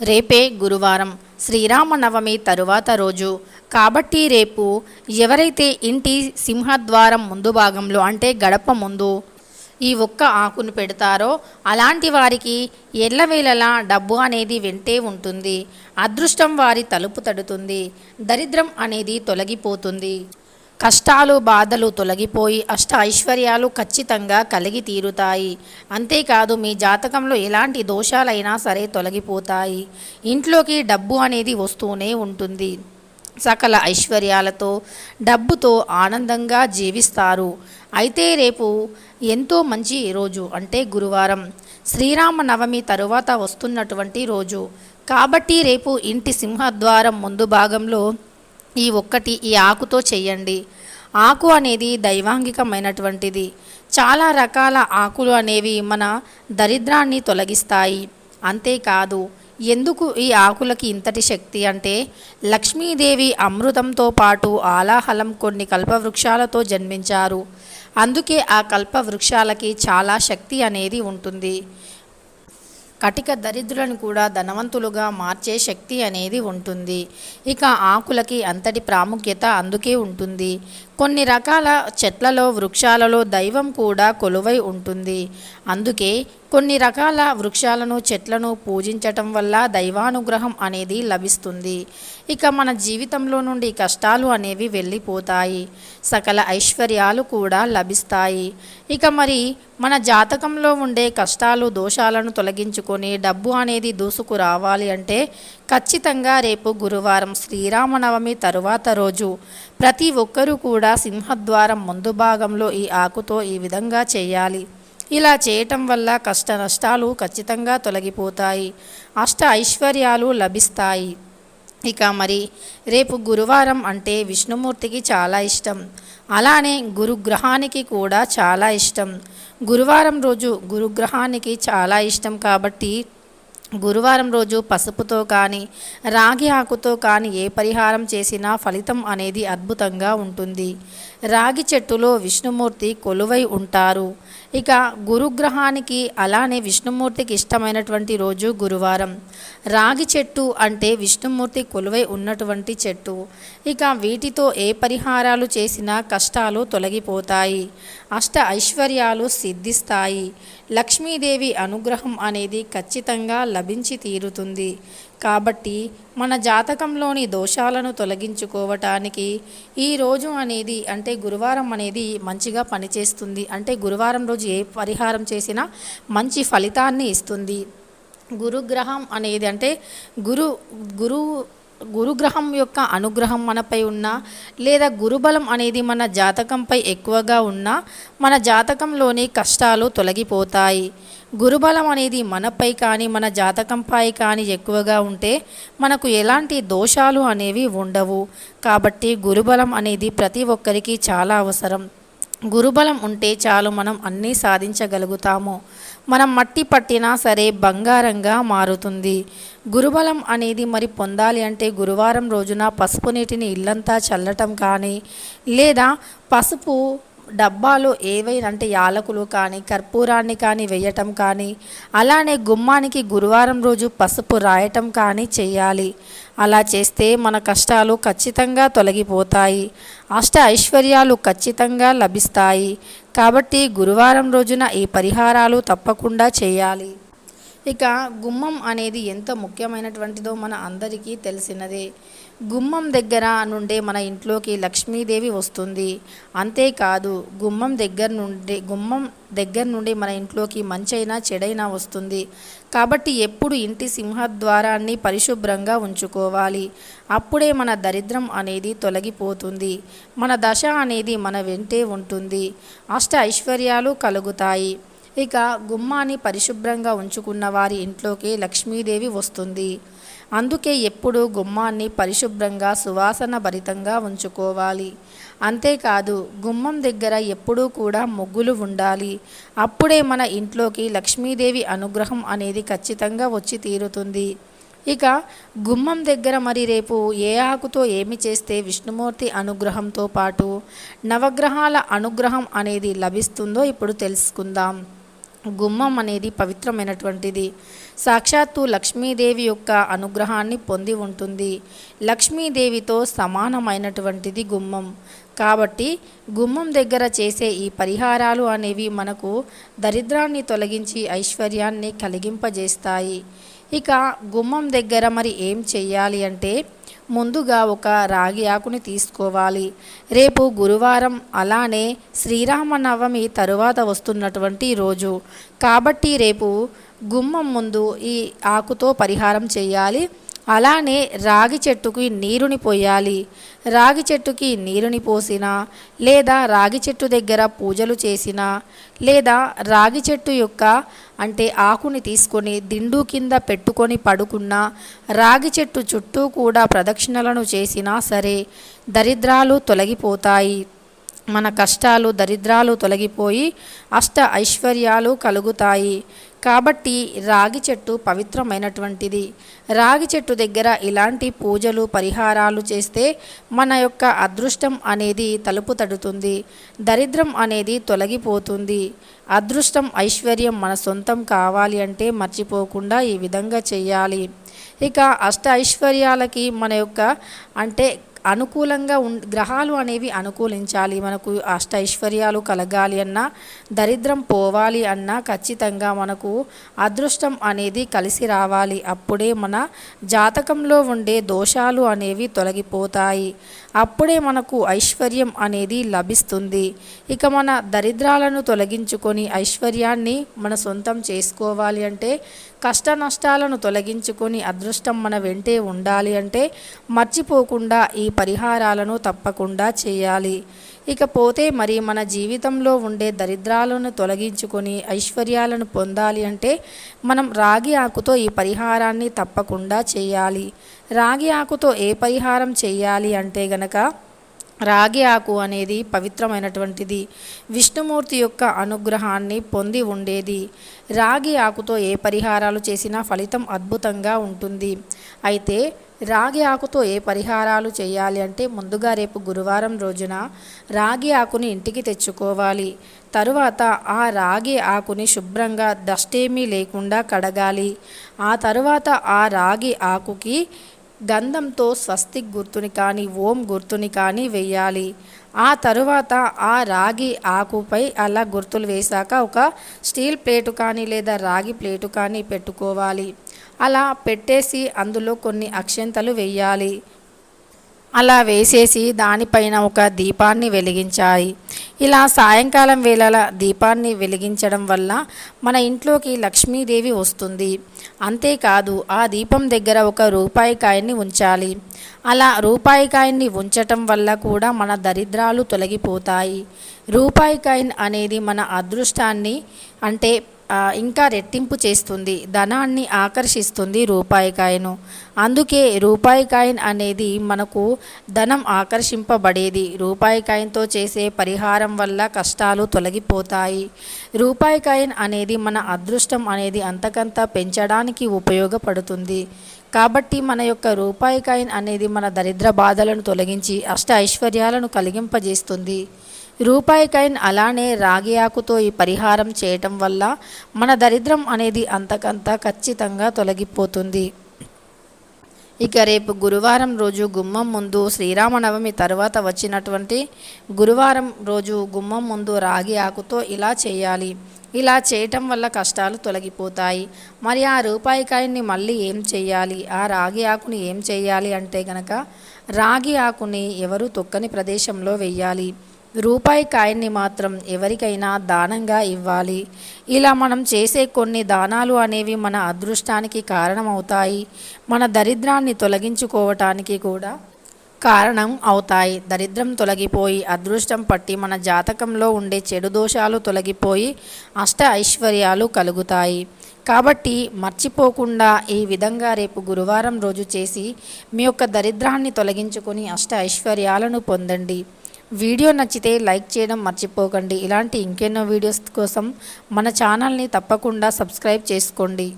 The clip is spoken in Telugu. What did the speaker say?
రేపే గురువారం. శ్రీరామనవమి తరువాత రోజు. కాబట్టి రేపు ఎవరైతే ఇంటి సింహద్వారం ముందు భాగంలో అంటే గడప ముందు ఈ ఒక్క ఆకును పెడతారో అలాంటి వారికి ఎల్లవేళలా డబ్బు అనేది వెంటే ఉంటుంది. అదృష్టం వారి తలుపు తడుతుంది. దరిద్రం అనేది తొలగిపోతుంది. కష్టాలు బాధలు తొలగిపోయి అష్ట ఐశ్వర్యాలు ఖచ్చితంగా కలిగి తీరుతాయి. అంతేకాదు మీ జాతకంలో ఎలాంటి దోషాలైనా సరే తొలగిపోతాయి. ఇంట్లోకి డబ్బు అనేది వస్తూనే ఉంటుంది. సకల ఐశ్వర్యాలతో డబ్బుతో ఆనందంగా జీవిస్తారు. అయితే రేపు ఎంతో మంచి రోజు అంటే గురువారం. శ్రీరామనవమి తరువాత వస్తున్నటువంటి రోజు. కాబట్టి రేపు ఇంటి సింహద్వారం ముందు భాగంలో ఈ ఒక్కటి ఈ ఆకుతో చెయ్యండి. ఆకు అనేది దైవాంగికమైనటువంటిది. చాలా రకాల ఆకులు అనేవి మన దరిద్రాన్ని తొలగిస్తాయి. అంతేకాదు ఎందుకు ఈ ఆకులకి ఇంతటి శక్తి అంటే లక్ష్మీదేవి అమృతంతో పాటు ఆలాహలం కొన్ని కల్పవృక్షాలతో జన్మించారు. అందుకే ఆ కల్పవృక్షాలకి చాలా శక్తి అనేది ఉంటుంది. కటిక దరిద్రులను కూడా ధనవంతులుగా మార్చే శక్తి అనేది ఉంటుంది. ఇక ఆకులకి అంతటి ప్రాముఖ్యత అందుకే ఉంటుంది. కొన్ని రకాల చెట్లలో వృక్షాలలో దైవం కూడా కొలువై ఉంటుంది. అందుకే కొన్ని రకాల వృక్షాలను చెట్లను పూజించటం వల్ల దైవానుగ్రహం అనేది లభిస్తుంది. ఇక మన జీవితంలో నుండి కష్టాలు అనేవి వెళ్ళిపోతాయి. సకల ఐశ్వర్యాలు కూడా లభిస్తాయి. ఇక మరి మన జాతకంలో ఉండే కష్టాలు దోషాలను తొలగించుకొని డబ్బు అనేది దూసుకు రావాలి అంటే ఖచ్చితంగా రేపు గురువారం శ్రీరామనవమి తరువాత రోజు ప్రతి ఒక్కరూ కూడా సింహద్వారం ముందు భాగంలో ఈ ఆకుతో ఈ విధంగా చేయాలి. ఇలా చేయటం వల్ల కష్ట నష్టాలు ఖచ్చితంగా తొలగిపోతాయి. అష్ట ఐశ్వర్యాలు లభిస్తాయి. ఇక మరి రేపు గురువారం అంటే విష్ణుమూర్తికి చాలా ఇష్టం. అలానే గురుగ్రహానికి కూడా చాలా ఇష్టం. గురువారం రోజు గురుగ్రహానికి చాలా ఇష్టం కాబట్టి గురువారం రోజు పసుపుతో కానీ రాగి ఆకుతో కానీ ఏ పరిహారం చేసినా ఫలితం అనేది అద్భుతంగా ఉంటుంది. రాగి చెట్టులో విష్ణుమూర్తి కొలువై ఉంటారు. ఇక గురుగ్రహానికి అలానే విష్ణుమూర్తికి ఇష్టమైనటువంటి రోజు గురువారం. రాగి చెట్టు అంటే విష్ణుమూర్తి కొలువై ఉన్నటువంటి చెట్టు. ఇక వీటితో ఏ పరిహారాలు చేసినా కష్టాలు తొలగిపోతాయి. అష్ట ఐశ్వర్యాలు సిద్ధిస్తాయి. లక్ష్మీదేవి అనుగ్రహం అనేది ఖచ్చితంగా లభించి తీరుతుంది. కాబట్టి మన జాతకంలోని దోషాలను తొలగించుకోవటానికి ఈ రోజు అనేది అంటే గురువారం అనేది మంచిగా పనిచేస్తుంది. అంటే గురువారం రోజు ఏ పరిహారం చేసినా మంచి ఫలితాన్ని ఇస్తుంది. గురుగ్రహం అనేది అంటే గురు గురువు గురుగ్రహం యొక్క అనుగ్రహం మనపై ఉన్న లేదా గురుబలం అనేది మన జాతకంపై ఎక్కువగా ఉన్నా మన జాతకంలోని కష్టాలు తొలగిపోతాయి. గురుబలం అనేది మనపై కానీ మన జాతకంపై కానీ ఎక్కువగా ఉంటే మనకు ఎలాంటి దోషాలు అనేవి ఉండవు. కాబట్టి గురుబలం అనేది ప్రతి ఒక్కరికి చాలా అవసరం. గురుబలం ఉంటే చాలు మనం అన్నీ సాధించగలుగుతాము. మనం మట్టి పట్టినా సరే బంగారంగా మారుతుంది. గురుబలం అనేది మరి పొందాలి అంటే గురువారం రోజున పసుపు నీటిని ఇల్లంతా చల్లటం కానీ లేదా పసుపు డబ్బాలు ఏవైనా అంటే యాలకులు కానీ కర్పూరాన్ని కానీ వేయటం కానీ అలానే గుమ్మానికి గురువారం రోజు పసుపు రాయటం కానీ చేయాలి. అలా చేస్తే మన కష్టాలు ఖచ్చితంగా తొలగిపోతాయి. అష్ట ఐశ్వర్యాలు ఖచ్చితంగా లభిస్తాయి. కాబట్టి గురువారం రోజున ఈ పరిహారాలు తప్పకుండా చేయాలి. ఇక గుమ్మం అనేది ఎంత ముఖ్యమైనటువంటిదో మన అందరికీ తెలిసినదే. గుమ్మం దగ్గర నుండే మన ఇంట్లోకి లక్ష్మీదేవి వస్తుంది. అంతేకాదు గుమ్మం దగ్గర నుండి గుమ్మం దగ్గర నుండి మన ఇంట్లోకి మంచైనా చెడైనా వస్తుంది. కాబట్టి ఎప్పుడు ఇంటి సింహద్వారాన్ని పరిశుభ్రంగా ఉంచుకోవాలి. అప్పుడే మన దరిద్రం అనేది తొలగిపోతుంది. మన దశ అనేది మన వెంటే ఉంటుంది. అష్ట ఐశ్వర్యాలు కలుగుతాయి. ఇక గుమ్మాన్ని పరిశుభ్రంగా ఉంచుకున్న వారి ఇంట్లోకి లక్ష్మీదేవి వస్తుంది. అందుకే ఎప్పుడూ గుమ్మాన్ని పరిశుభ్రంగా సువాసన భరితంగా ఉంచుకోవాలి. అంతేకాదు గుమ్మం దగ్గర ఎప్పుడూ కూడా ముగ్గులు ఉండాలి. అప్పుడే మన ఇంట్లోకి లక్ష్మీదేవి అనుగ్రహం అనేది ఖచ్చితంగా వచ్చి తీరుతుంది. ఇక గుమ్మం దగ్గర మరి రేపు ఏ ఆకుతో ఏమి చేస్తే విష్ణుమూర్తి అనుగ్రహంతో పాటు నవగ్రహాల అనుగ్రహం అనేది లభిస్తుందో ఇప్పుడు తెలుసుకుందాం. గుమ్మం అనేది పవిత్రమైనటువంటిది. సాక్షాత్తు లక్ష్మీదేవి యొక్క అనుగ్రహాన్ని పొంది ఉంటుంది. లక్ష్మీదేవితో సమానమైనటువంటిది గుమ్మం. కాబట్టి గుమ్మం దగ్గర చేసే ఈ పరిహారాలు అనేవి మనకు దరిద్రాన్ని తొలగించి ఐశ్వర్యాన్ని కలిగింపజేస్తాయి. ఇక గుమ్మం దగ్గర మరి ఏం చెయ్యాలి అంటే ముందుగా ఒక రాగి ఆకుని తీసుకోవాలి. రేపు గురువారం అలానే శ్రీరామనవమి తరువాత వస్తున్నటువంటి రోజు. కాబట్టి రేపు గుమ్మం ముందు ఈ ఆకుతో పరిహారం చేయాలి అలానే రాగి చెట్టుకి నీరుని పోయాలి. రాగి చెట్టుకి నీరుని పోసినా లేదా రాగి చెట్టు దగ్గర పూజలు చేసినా లేదా రాగి చెట్టు యొక్క అంటే ఆకుని తీసుకొని దిండు కింద పెట్టుకొని పడుకున్నా రాగి చెట్టు చుట్టూ కూడా ప్రదక్షిణలను చేసినా సరే దరిద్రాలు తొలగిపోతాయి. మన కష్టాలు దరిద్రాలు తొలగిపోయి అష్ట ఐశ్వర్యాలు కలుగుతాయి. కాబట్టి రాగి చెట్టు పవిత్రమైనటువంటిది. రాగి చెట్టు దగ్గర ఇలాంటి పూజలు పరిహారాలు చేస్తే మన యొక్క అదృష్టం అనేది తలుపు తడుతుంది. దరిద్రం అనేది తొలగిపోతుంది. అదృష్టం ఐశ్వర్యం మన సొంతం కావాలి అంటే మర్చిపోకుండా ఈ విధంగా చేయాలి. ఇక అష్ట ఐశ్వర్యాలకి మన యొక్క అంటే అనుకూలంగా ఉం గ్రహాలు అనేవి అనుకూలించాలి. మనకు అష్ట ఐశ్వర్యాలు కలగాలి అన్నా దరిద్రం పోవాలి అన్నా ఖచ్చితంగా మనకు అదృష్టం అనేది కలిసి రావాలి. అప్పుడే మన జాతకంలో ఉండే దోషాలు అనేవి తొలగిపోతాయి. అప్పుడే మనకు ఐశ్వర్యం అనేది లభిస్తుంది. ఇక మన దరిద్రాలను తొలగించుకొని ఐశ్వర్యాన్ని మన సొంతం చేసుకోవాలి అంటే కష్ట నష్టాలను తొలగించుకొని అదృష్టం మన వెంటే ఉండాలి అంటే మర్చిపోకుండా ఈ పరిహారాలను తప్పకుండా చేయాలి. ఇకపోతే మరి మన జీవితంలో ఉండే దరిద్రాలను తొలగించుకొని ఐశ్వర్యాలను పొందాలి అంటే మనం రాగి ఆకుతో ఈ పరిహారాన్ని తప్పకుండా చేయాలి. రాగి ఆకుతో ఏ పరిహారం చేయాలి అంటే గనక రాగి ఆకు అనేది పవిత్రమైనటువంటిది. విష్ణుమూర్తి యొక్క అనుగ్రహాన్ని పొంది ఉండేది. రాగి ఆకుతో ఏ పరిహారాలు చేసినా ఫలితం అద్భుతంగా ఉంటుంది. అయితే రాగి ఆకుతో ఏ పరిహారాలు చేయాలి అంటే ముందుగా రేపు గురువారం రోజున రాగి ఆకుని ఇంటికి తెచ్చుకోవాలి. తరువాత ఆ రాగి ఆకుని శుభ్రంగా దష్టేమీ లేకుండా కడగాలి. ఆ తరువాత ఆ రాగి ఆకుకి గంధంతో స్వస్తిక్ గుర్తుని కానీ ఓం గుర్తుని కానీ వెయ్యాలి. ఆ తరువాత ఆ రాగి ఆకుపై అలా గుర్తులు వేశాక ఒక స్టీల్ ప్లేటు కానీ లేదా రాగి ప్లేటు కానీ పెట్టుకోవాలి. అలా పెట్టేసి అందులో కొన్ని అక్షంతలు వెయ్యాలి. అలా వేసేసి దానిపైన ఒక దీపాన్ని వెలిగించాయి ఇలా సాయంకాలం వేళల దీపాన్ని వెలిగించడం వల్ల మన ఇంట్లోకి లక్ష్మీదేవి వస్తుంది. అంతేకాదు ఆ దీపం దగ్గర ఒక రూపాయి కాయన్ని ఉంచాలి. అలా రూపాయి కాయన్ని ఉంచటం వల్ల కూడా మన దరిద్రాలు తొలగిపోతాయి. రూపాయి కాయిన్ అనేది మన అదృష్టాన్ని అంటే ఇంకా రెట్టింపు చేస్తుంది. ధనాన్ని ఆకర్షిస్తుంది రూపాయి కాయను అందుకే రూపాయి కాయిన్ అనేది మనకు ధనం ఆకర్షింపబడేది. రూపాయి కాయిన్తో చేసే పరిహారం వల్ల కష్టాలు తొలగిపోతాయి. రూపాయి కాయిన్ అనేది మన అదృష్టం అనేది అంతకంత పెంచడానికి ఉపయోగపడుతుంది. కాబట్టి మన యొక్క రూపాయి కాయిన్ అనేది మన దరిద్ర బాధలను తొలగించి అష్ట ఐశ్వర్యాలను కలిగింపజేస్తుంది. రూపాయికైన్ అలానే రాగి ఆకుతో ఈ పరిహారం చేయటం వల్ల మన దరిద్రం అనేది అంతకంత ఖచ్చితంగా తొలగిపోతుంది. ఇక రేపు గురువారం రోజు గుమ్మం ముందు శ్రీరామనవమి తర్వాత వచ్చినటువంటి గురువారం రోజు గుమ్మం ముందు రాగి ఆకుతో ఇలా చేయాలి. ఇలా చేయటం వల్ల కష్టాలు తొలగిపోతాయి. మరి ఆ రూపాయి కాయన్ని మళ్ళీ ఏం చేయాలి? ఆ రాగి ఆకుని ఏం చేయాలి అంటే గనక రాగి ఆకుని ఎవరు తొక్కని ప్రదేశంలో వెయ్యాలి రూపాయి కాయన్ని మాత్రం ఎవరికైనా దానంగా ఇవ్వాలి. ఇలా మనం చేసే కొన్ని దానాలు అనేవి మన అదృష్టానికి కారణమవుతాయి. మన దరిద్రాన్ని తొలగించుకోవటానికి కూడా కారణం అవుతాయి. దరిద్రం తొలగిపోయి అదృష్టం పట్టి మన జాతకంలో ఉండే చెడు దోషాలు తొలగిపోయి అష్ట ఐశ్వర్యాలు కలుగుతాయి. కాబట్టి మర్చిపోకుండా ఈ విధంగా రేపు గురువారం రోజు చేసి మీ యొక్క దరిద్రాన్ని తొలగించుకొని అష్ట ఐశ్వర్యాలను పొందండి. వీడియో నచ్చితే లైక్ చేయడం మర్చిపోకండి. ఇలాంటి ఇంకెన్నో వీడియోస్ కోసం మన ఛానల్ని తప్పకుండా సబ్స్క్రైబ్ చేసుకోండి.